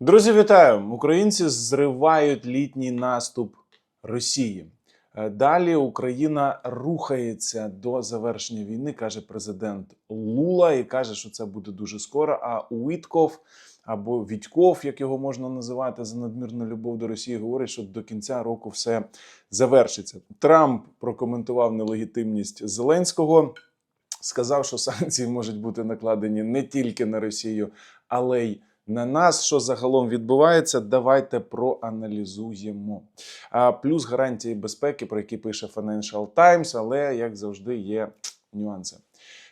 Друзі, вітаю! Українці зривають літній наступ Росії. Е, Далі Україна рухається до завершення війни, каже президент Лула, і каже, що це буде дуже скоро. А Уітков або Вітьков, як його можна називати за надмірну любов до Росії, говорить, що до кінця року все завершиться. Трамп прокоментував нелегітимність Зеленського. Сказав, що санкції можуть бути накладені не тільки на Росію, але й на нас, що загалом відбувається, давайте проаналізуємо. А плюс гарантії безпеки, про які пише Financial Times, але як завжди є нюанси.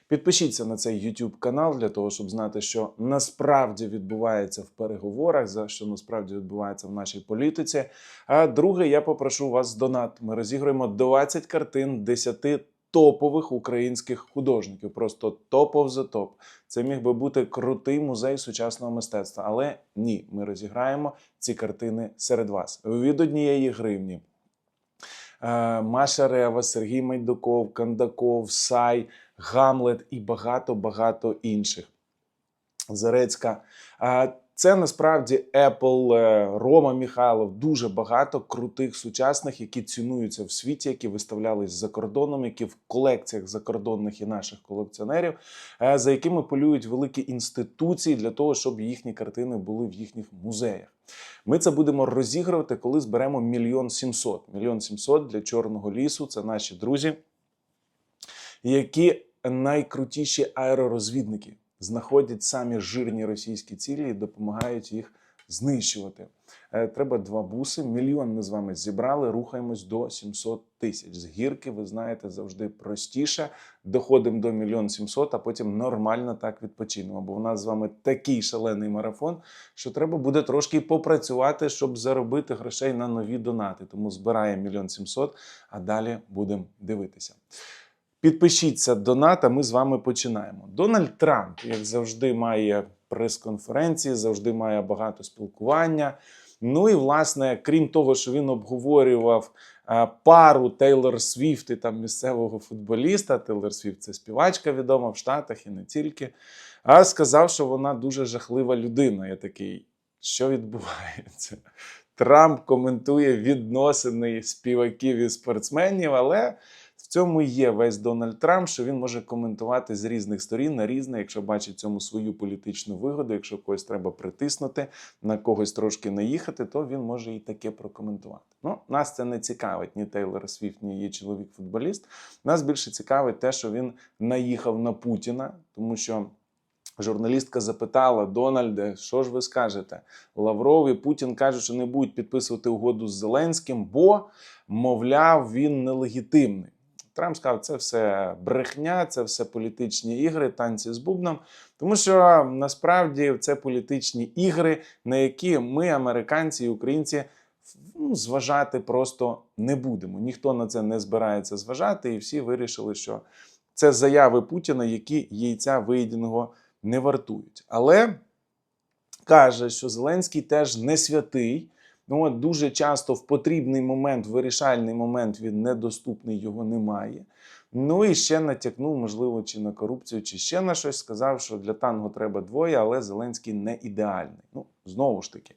Підпишіться на цей YouTube канал для того, щоб знати, що насправді відбувається в переговорах, за що насправді відбувається в нашій політиці. А друге, я попрошу вас донат. Ми розіграємо 20 картин 10 топових українських художників. Просто топ of the топ. Це міг би бути крутий музей сучасного мистецтва. Але ні, ми розіграємо ці картини серед вас від однієї гривні. Е, Маша Рева, Сергій Майдуков, Кандаков, Сай, Гамлет і багато-багато інших. Зарецька. Це насправді Apple, е, Рома Міхайлов, дуже багато крутих сучасних, які цінуються в світі, які виставлялись за кордоном, які в колекціях закордонних і наших колекціонерів, е, за якими полюють великі інституції для того, щоб їхні картини були в їхніх музеях. Ми це будемо розігрувати, коли зберемо мільйон сімсот. Мільйон сімсот для чорного лісу. Це наші друзі, які найкрутіші аеророзвідники знаходять самі жирні російські цілі і допомагають їх знищувати. Е, Треба два буси. Мільйон ми з вами зібрали. Рухаємось до 700 тисяч. З гірки, ви знаєте, завжди простіше. Доходимо до мільйон сімсот, а потім нормально так відпочинемо. Бо у нас з вами такий шалений марафон, що треба буде трошки попрацювати, щоб заробити грошей на нові донати. Тому збираємо мільйон сімсот, а далі будемо дивитися. Підпишіться донат, а ми з вами починаємо. Дональд Трамп, як завжди, має прес-конференції, завжди має багато спілкування. Ну і власне, крім того, що він обговорював пару Тейлор Свіфт і там місцевого футболіста. Тейлор Свіфт це співачка відома в Штатах і не тільки. А сказав, що вона дуже жахлива людина. Я такий, що відбувається? Трамп коментує відносини співаків і спортсменів, але в цьому є весь Дональд Трамп, що він може коментувати з різних сторін на різне, якщо бачить цьому свою політичну вигоду, якщо когось треба притиснути, на когось трошки наїхати, то він може і таке прокоментувати. Ну, нас це не цікавить ні Тейлор Свіфт, ні її чоловік-футболіст. Нас більше цікавить те, що він наїхав на Путіна, тому що. Журналістка запитала Дональде, що ж ви скажете? Лавров і Путін кажуть, що не будуть підписувати угоду з Зеленським, бо, мовляв, він нелегітимний. Трамп сказав, це все брехня, це все політичні ігри, танці з бубном. Тому що насправді це політичні ігри, на які ми, американці і українці, ну, зважати просто не будемо. Ніхто на це не збирається зважати, і всі вирішили, що це заяви Путіна, які яйця виєденого не вартують. Але каже, що Зеленський теж не святий. Ну, от дуже часто в потрібний момент, вирішальний момент він недоступний, його немає. Ну і ще натякнув, можливо, чи на корупцію, чи ще на щось. Сказав, що для танго треба двоє, але Зеленський не ідеальний. Ну, знову ж таки,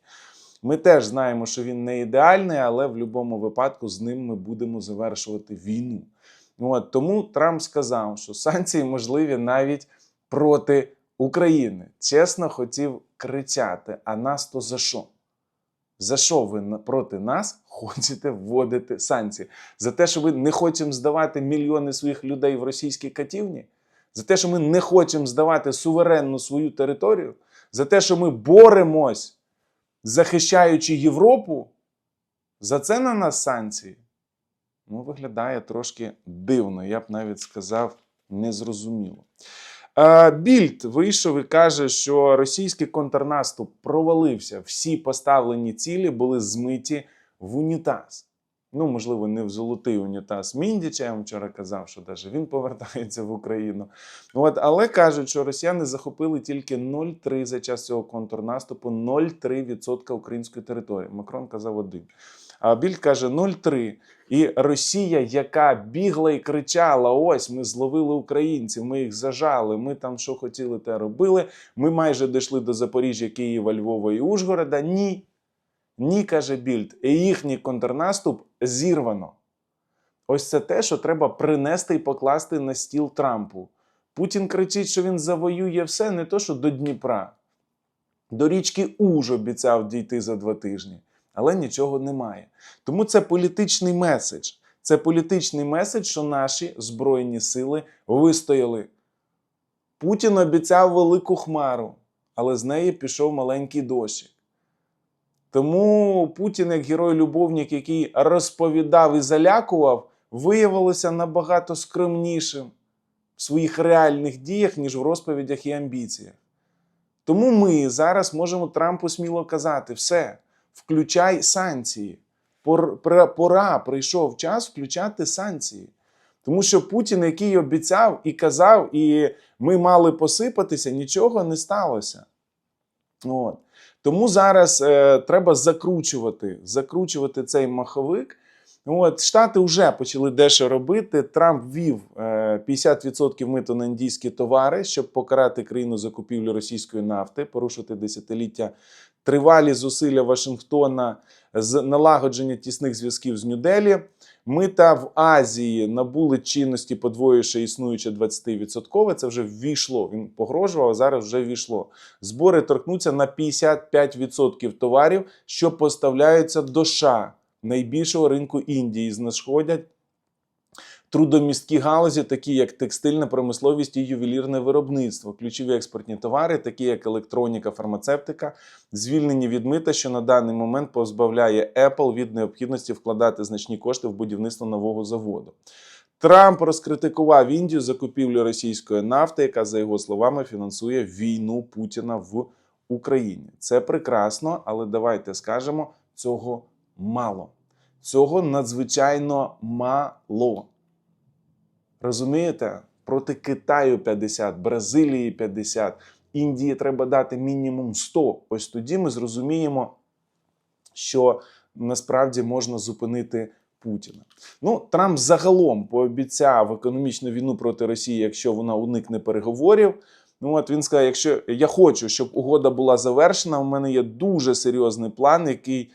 ми теж знаємо, що він не ідеальний, але в будь-якому випадку з ним ми будемо завершувати війну. От, тому Трамп сказав, що санкції можливі навіть проти України. Чесно хотів кричати: а нас то за що? За що ви проти нас хочете вводити санкції? За те, що ви не хочемо здавати мільйони своїх людей в російській катівні? За те, що ми не хочемо здавати суверенну свою територію? За те, що ми боремось, захищаючи Європу? За це на нас санкції? Ну, виглядає трошки дивно, я б навіть сказав, незрозуміло. Е, Більд вийшов і каже, що російський контрнаступ провалився. Всі поставлені цілі були змиті в унітаз. Ну, можливо, не в золотий унітаз Міндіча, я вам вчора казав, що навіть він повертається в Україну. От, але кажуть, що росіяни захопили тільки 0,3 за час цього контрнаступу, 0,3% української території. Макрон казав один. А Біль каже 0,3. І Росія, яка бігла і кричала: ось ми зловили українців, ми їх зажали, ми там що хотіли, те робили. Ми майже дійшли до Запоріжжя, Києва, Львова і Ужгорода. Ні. Ні, каже Більд, і їхній контрнаступ зірвано. Ось це те, що треба принести і покласти на стіл Трампу. Путін кричить, що він завоює все, не то, що до Дніпра. До річки Уж обіцяв дійти за два тижні, але нічого немає. Тому це політичний меседж. Це політичний меседж, що наші Збройні сили вистояли. Путін обіцяв велику хмару, але з неї пішов маленький дощик. Тому Путін, як герой-любовник, який розповідав і залякував, виявилося набагато скромнішим в своїх реальних діях, ніж в розповідях і амбіціях. Тому ми зараз можемо Трампу сміло казати: все, включай санкції. Пора- прийшов час включати санкції. Тому що Путін, який обіцяв і казав, і ми мали посипатися, нічого не сталося. От. Тому зараз е, треба закручувати, закручувати цей маховик. От, Штати вже почали дещо робити. Трамп ввів е, 50% мито на індійські товари, щоб покарати країну за купівлю російської нафти, порушити десятиліття тривалі зусилля Вашингтона з налагодження тісних зв'язків з Нью-Делі. Мита в Азії набули чинності, подвоївши існуюче 20%. Це вже ввійшло. Він погрожував, а зараз вже ввійшло. Збори торкнуться на 55% товарів, що поставляються до США, найбільшого ринку Індії. Знешкодять трудомісткі галузі, такі як текстильна промисловість і ювелірне виробництво, ключові експортні товари, такі як електроніка, фармацевтика, звільнені від мита, що на даний момент позбавляє Apple від необхідності вкладати значні кошти в будівництво нового заводу. Трамп розкритикував Індію за купівлю російської нафти, яка, за його словами, фінансує війну Путіна в Україні. Це прекрасно, але давайте скажемо, цього мало. Цього надзвичайно мало. Розумієте? Проти Китаю 50, Бразилії 50, Індії треба дати мінімум 100. Ось тоді ми зрозуміємо, що насправді можна зупинити Путіна. Ну, Трамп загалом пообіцяв економічну війну проти Росії, якщо вона уникне переговорів. Ну от він сказав: якщо я хочу, щоб угода була завершена, у мене є дуже серйозний план, який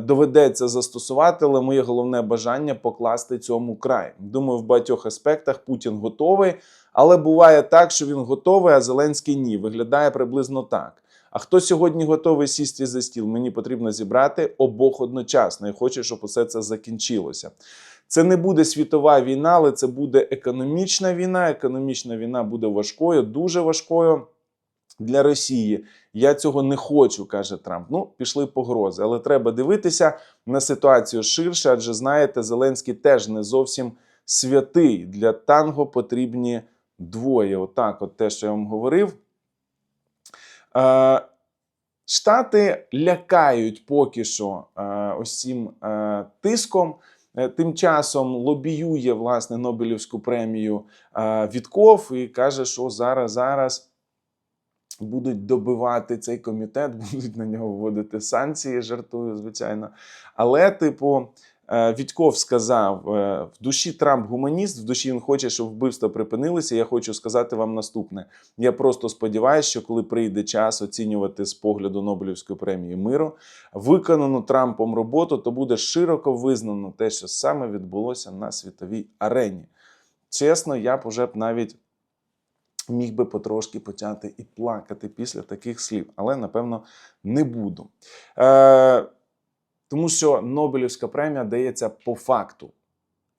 доведеться застосувати, але моє головне бажання покласти цьому край. Думаю, в багатьох аспектах Путін готовий, але буває так, що він готовий, а Зеленський ні. Виглядає приблизно так. А хто сьогодні готовий сісти за стіл? Мені потрібно зібрати обох одночасно. Я хочу, щоб усе це закінчилося. Це не буде світова війна, але це буде економічна війна. Економічна війна буде важкою, дуже важкою для Росії. Я цього не хочу, каже Трамп. Ну, пішли погрози, але треба дивитися на ситуацію ширше, адже знаєте, Зеленський теж не зовсім святий. Для танго потрібні двоє. Отак, от те, що я вам говорив. Е, Штати лякають поки що е, ось цим е, тиском. Тим часом лобіює власне Нобелівську премію Вітков і каже, що зараз зараз будуть добивати цей комітет, будуть на нього вводити санкції, жартую, звичайно. Але, типу, е, Вітьков сказав: е, в душі Трамп гуманіст, в душі він хоче, щоб вбивства припинилися. Я хочу сказати вам наступне. Я просто сподіваюся, що коли прийде час оцінювати з погляду Нобелівської премії миру, виконану Трампом роботу, то буде широко визнано те, що саме відбулося на світовій арені. Чесно, я б уже навіть міг би потрошки почати і плакати після таких слів, але напевно не буду. Е, тому що Нобелівська премія дається по факту.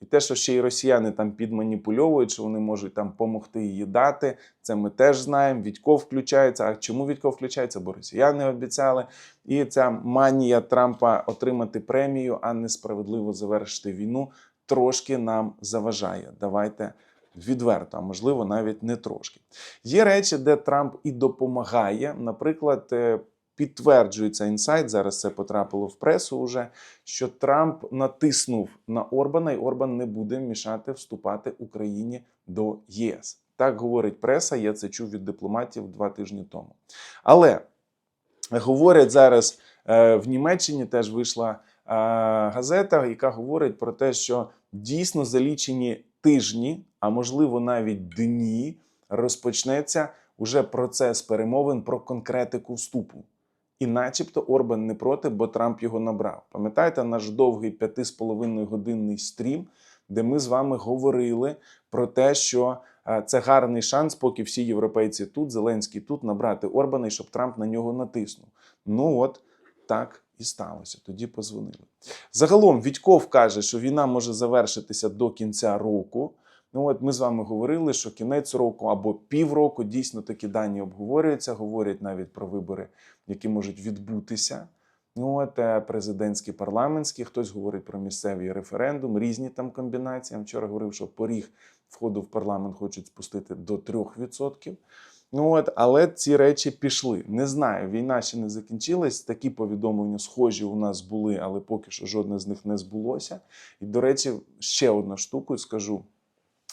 І те, що ще й росіяни там підманіпульовують, що вони можуть там допомогти її дати, це ми теж знаємо. Відько включається. А чому Відько включається? Бо росіяни обіцяли. І ця манія Трампа отримати премію, а несправедливо завершити війну, трошки нам заважає. Давайте відверто, а можливо, навіть не трошки. Є речі, де Трамп і допомагає. Наприклад, е, підтверджується інсайт. Зараз це потрапило в пресу. Уже що Трамп натиснув на Орбана, і Орбан не буде мішати вступати Україні до ЄС. Так говорить преса. Я це чув від дипломатів два тижні тому. Але говорять зараз е, в Німеччині теж вийшла е, газета, яка говорить про те, що дійсно за лічені тижні, а можливо навіть дні, розпочнеться уже процес перемовин про конкретику вступу. І начебто Орбан не проти, бо Трамп його набрав. Пам'ятаєте наш довгий п'яти з половиною годинний стрім, де ми з вами говорили про те, що це гарний шанс, поки всі європейці тут, Зеленський тут, набрати Орбана, і щоб Трамп на нього натиснув. Ну от так і сталося. Тоді позвонили. Загалом Відьков каже, що війна може завершитися до кінця року. Ну от ми з вами говорили, що кінець року або півроку дійсно такі дані обговорюються, говорять навіть про вибори, які можуть відбутися. Ну от е, президентські, парламентські, хтось говорить про місцевий референдум, різні там комбінації. Я вчора говорив, що поріг входу в парламент хочуть спустити до 3%. Ну от, але ці речі пішли. Не знаю, війна ще не закінчилась. Такі повідомлення схожі у нас були, але поки що жодне з них не збулося. І, до речі, ще одну штуку скажу.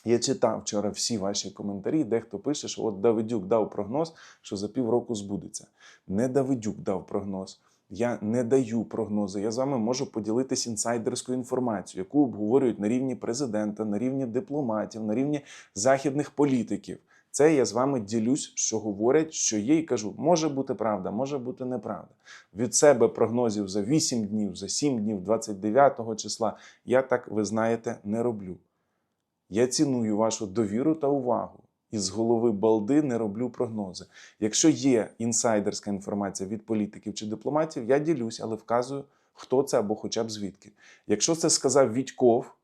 Я читав вчора всі ваші коментарі, дехто пише, що от Давидюк дав прогноз, що за півроку збудеться. Не Давидюк дав прогноз. Я не даю прогнози. Я з вами можу поділитися інсайдерською інформацією, яку обговорюють на рівні президента, на рівні дипломатів, на рівні західних політиків. Це я з вами ділюсь, що говорять, що є, і кажу, може бути правда, може бути неправда. Від себе прогнозів за 8 днів, за 7 днів, 29 числа я так, ви знаєте, не роблю. Я ціную вашу довіру та увагу. І з голови балди не роблю прогнози. Якщо є інсайдерська інформація від політиків чи дипломатів, я ділюсь, але вказую, хто це або хоча б звідки. Якщо це сказав Відьков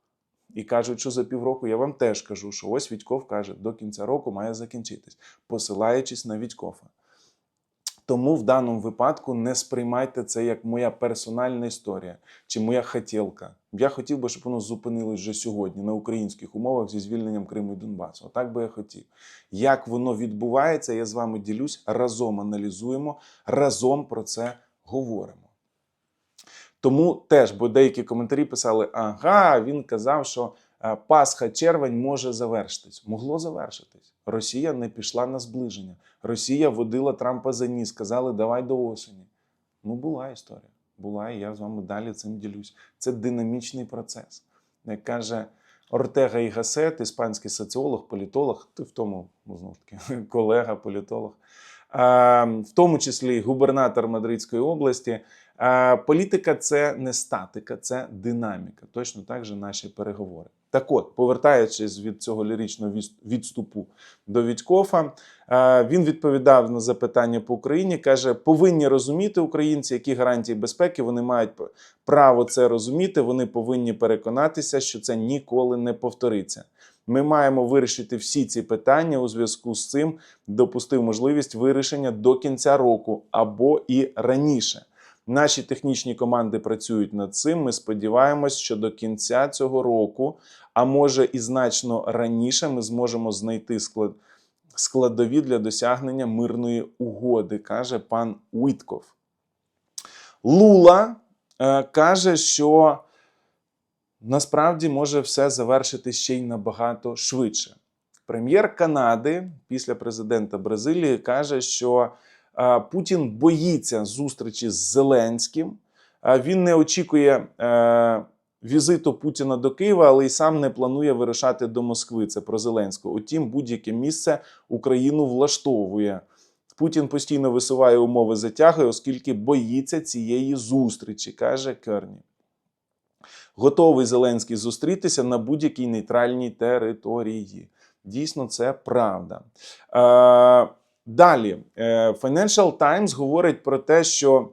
і кажуть, що за півроку, я вам теж кажу, що ось Відьков каже, до кінця року має закінчитись, посилаючись на Відькова. Тому в даному випадку не сприймайте це як моя персональна історія чи моя хотілка. Я хотів би, щоб воно зупинилось вже сьогодні на українських умовах зі звільненням Криму і Донбасу. Отак би я хотів. Як воно відбувається, я з вами ділюсь, разом аналізуємо, разом про це говоримо. Тому теж, бо деякі коментарі писали: ага, він казав, що е, Пасха червень може завершитись. Могло завершитись. Росія не пішла на зближення. Росія водила Трампа за ніс, сказали, давай до осені. Ну, була історія. Була, і я з вами далі цим ділюсь. Це динамічний процес. Як каже Ортега і Гасет, іспанський соціолог, політолог, ти в тому, ну, знову таки, колега, політолог, в тому числі губернатор Мадридської області. Політика це не статика, це динаміка. Точно так же наші переговори. Так от, повертаючись від цього ліричного відступу до Відькофа, він відповідав на запитання по Україні. каже: повинні розуміти українці, які гарантії безпеки вони мають право це розуміти. Вони повинні переконатися, що це ніколи не повториться. Ми маємо вирішити всі ці питання у зв'язку з цим. Допустив можливість вирішення до кінця року або і раніше. Наші технічні команди працюють над цим. Ми сподіваємось, що до кінця цього року, а може і значно раніше, ми зможемо знайти склад, складові для досягнення мирної угоди, каже пан Уітков. Лула е, каже, що насправді може все завершити ще й набагато швидше. Прем'єр Канади після президента Бразилії каже, що Путін боїться зустрічі з Зеленським. Е, Він не очікує е, візиту Путіна до Києва, але й сам не планує вирушати до Москви. Це про Зеленського. Утім, будь-яке місце Україну влаштовує. Путін постійно висуває умови затягує, оскільки боїться цієї зустрічі, каже Керні. Готовий Зеленський зустрітися на будь-якій нейтральній території. Дійсно, це правда. Е, далі, е, Financial Times говорить про те, що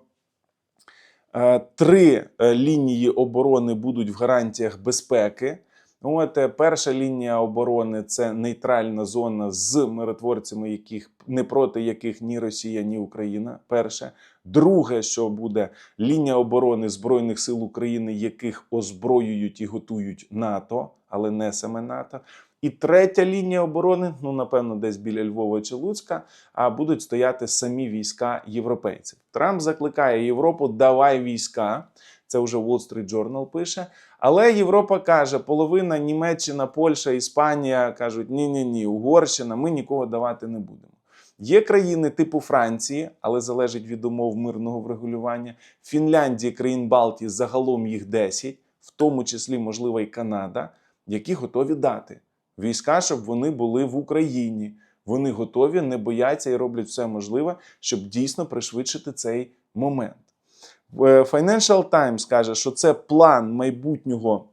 е, три е, лінії оборони будуть в гарантіях безпеки. От перша лінія оборони це нейтральна зона з миротворцями, яких не проти яких ні Росія, ні Україна. Перше. Друге, що буде лінія оборони Збройних сил України, яких озброюють і готують НАТО, але не саме НАТО. І третя лінія оборони, ну напевно, десь біля Львова чи Луцька, а будуть стояти самі війська європейців. Трамп закликає Європу: давай війська. Це вже Wall Street Journal пише. Але Європа каже: половина Німеччина, Польща, Іспанія кажуть: ні, ні, ні, Угорщина, ми нікого давати не будемо. Є країни типу Франції, але залежить від умов мирного врегулювання. Фінляндії, країн Балтії, загалом їх 10, в тому числі, можливо, і Канада, які готові дати війська, щоб вони були в Україні. Вони готові, не бояться і роблять все можливе, щоб дійсно пришвидшити цей момент. Е, Financial Times каже, що це план майбутнього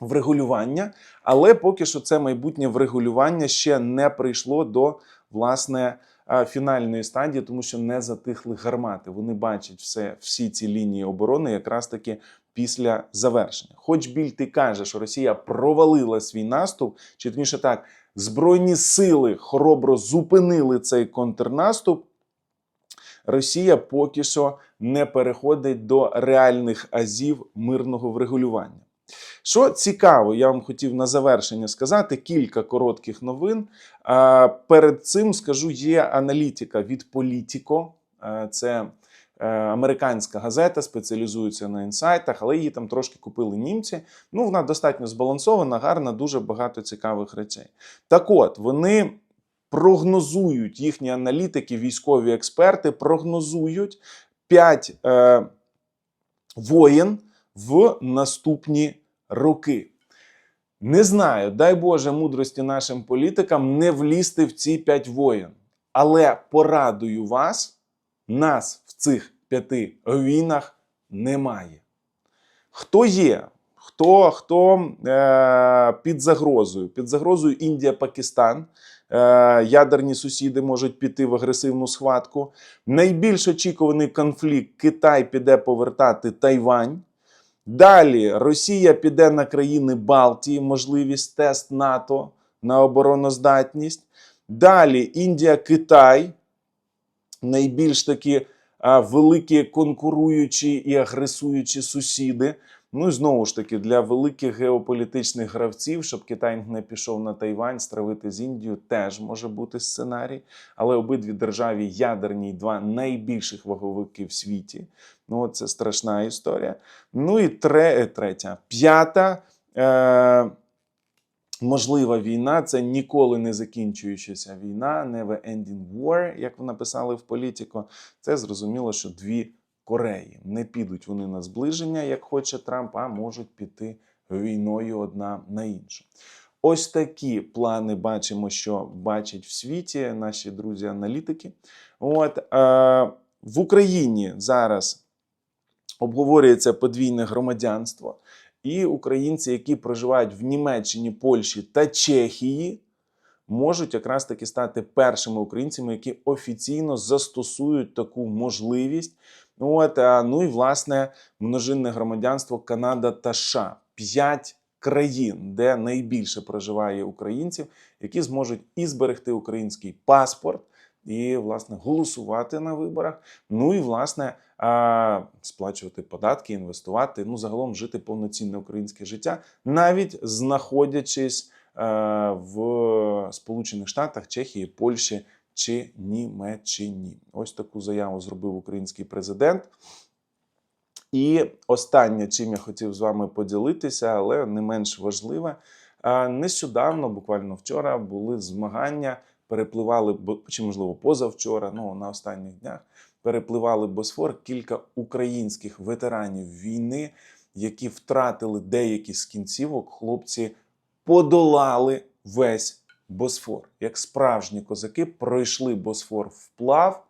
врегулювання, але поки що це майбутнє врегулювання ще не прийшло до власне е, фінальної стадії, тому що не затихли гармати. Вони бачать все, всі ці лінії оборони якраз таки після завершення. Хоч Більд і каже, що Росія провалила свій наступ, чи точніше так, збройні сили хоробро зупинили цей контрнаступ. Росія поки що не переходить до реальних азів мирного врегулювання. Що цікаво, я вам хотів на завершення сказати кілька коротких новин. Перед цим скажу, є аналітика від Політіко. Це американська газета, спеціалізується на інсайтах, але її там трошки купили німці. Ну, вона достатньо збалансована, гарна, дуже багато цікавих речей. Так от, вони прогнозують їхні аналітики, військові експерти, прогнозують 5 е, воєн в наступні роки. Не знаю, дай Боже мудрості нашим політикам не влізти в ці п'ять воєн. Але порадую вас, нас цих п'яти війнах немає. Хто є? Хто хто е, під загрозою? Під загрозою Індія, Пакистан. Е, ядерні сусіди можуть піти в агресивну схватку. Найбільш очікуваний конфлікт Китай піде повертати Тайвань. Далі Росія піде на країни Балтії, можливість тест НАТО на обороноздатність. Далі Індія, Китай, найбільш такі великі конкуруючі і агресуючі сусіди. Ну і знову ж таки, для великих геополітичних гравців, щоб Китай не пішов на Тайвань, стравити з Індією, теж може бути сценарій. Але обидві державі ядерні, два найбільших ваговики в світі. Ну, це страшна історія. Ну і третя, п'ята. Е- Можлива війна це ніколи не закінчуючася війна, never ending war, як написали в політико. Це зрозуміло, що дві Кореї не підуть вони на зближення, як хоче Трамп, а можуть піти війною одна на іншу. Ось такі плани бачимо, що бачать в світі наші друзі-аналітики. От е, в Україні зараз обговорюється подвійне громадянство, і українці, які проживають в Німеччині, Польщі та Чехії, можуть якраз таки стати першими українцями, які офіційно застосують таку можливість. От, ну і власне множинне громадянство Канада та США. П'ять країн, де найбільше проживає українців, які зможуть і зберегти український паспорт, і власне голосувати на виборах. Ну і власне сплачувати податки, інвестувати. Ну загалом жити повноцінне українське життя, навіть знаходячись е, в Сполучених Штатах, Чехії, Польщі чи Німеччині. Ось таку заяву зробив український президент. І останнє, чим я хотів з вами поділитися, але не менш важливе. Нещодавно, буквально вчора, були змагання, перепливали, чи можливо позавчора, ну на останніх днях перепливали Босфор кілька українських ветеранів війни, які втратили деякі з кінцівок. Хлопці подолали весь Босфор. Як справжні козаки пройшли Босфор вплав.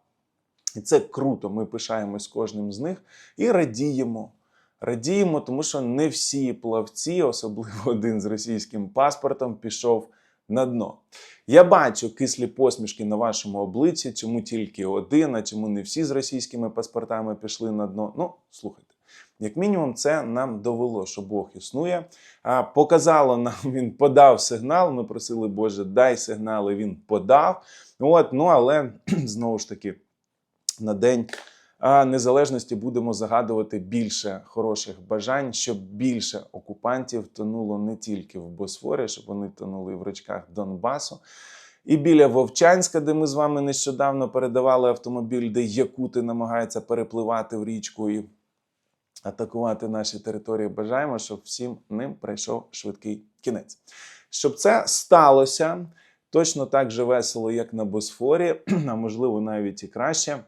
І це круто. Ми пишаємось кожним з них і радіємо. Радіємо, тому що не всі плавці, особливо один з російським паспортом, пішов на дно. Я бачу кислі посмішки на вашому обличчі, чому тільки один, а чому не всі з російськими паспортами пішли на дно. Ну, слухайте. Як мінімум, це нам довело, що Бог існує. А показало нам, він подав сигнал. Ми просили, Боже, дай сигнал, і він подав. От, ну але знову ж таки, на день незалежності будемо загадувати більше хороших бажань, щоб більше окупантів тонуло не тільки в Босфорі, щоб вони тонули в річках Донбасу. І біля Вовчанська, де ми з вами нещодавно передавали автомобіль, де якути намагаються перепливати в річку і атакувати наші території. Бажаємо, щоб всім ним прийшов швидкий кінець. Щоб це сталося точно так же весело, як на Босфорі, а можливо навіть і краще.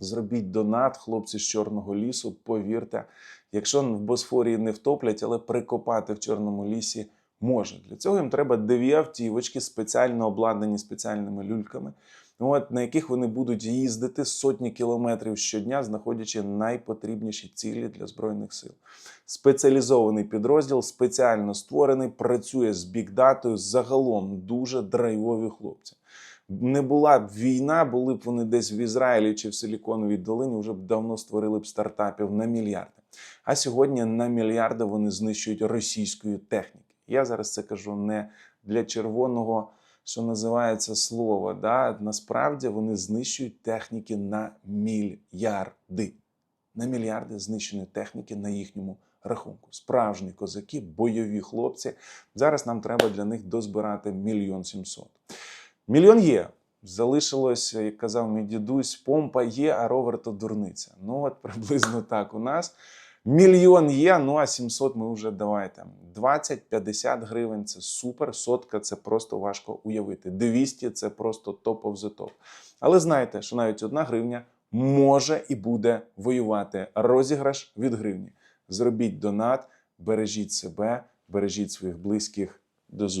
Зробіть донат, хлопці з Чорного лісу. Повірте, якщо в Босфорії не втоплять, але прикопати в Чорному лісі може. Для цього їм треба дві автівочки, спеціально обладнані спеціальними люльками, от, на яких вони будуть їздити сотні кілометрів щодня, знаходячи найпотрібніші цілі для збройних сил. Спеціалізований підрозділ, спеціально створений, працює з бікдатою. Загалом дуже драйвові хлопці. Не була б війна, були б вони десь в Ізраїлі чи в Силіконовій долині, вже б давно створили б стартапів на мільярди. А сьогодні на мільярди вони знищують російської техніки. Я зараз це кажу не для червоного, що називається слова. Да? Насправді вони знищують техніки на мільярди. На мільярди знищеної техніки на їхньому рахунку. Справжні козаки, бойові хлопці. Зараз нам треба для них дозбирати мільйон сімсот. Мільйон є. Залишилось, як казав мій дідусь, помпа є, а ровер то дурниця. Ну от приблизно так у нас. Мільйон є, ну а 700 ми вже давайте. 20-50 гривень це супер. Сотка це просто важко уявити. 200 це просто топ of the top. Але знайте, що навіть одна гривня може і буде воювати. Розіграш від гривні. Зробіть донат, бережіть себе, бережіть своїх близьких. До зустрічі.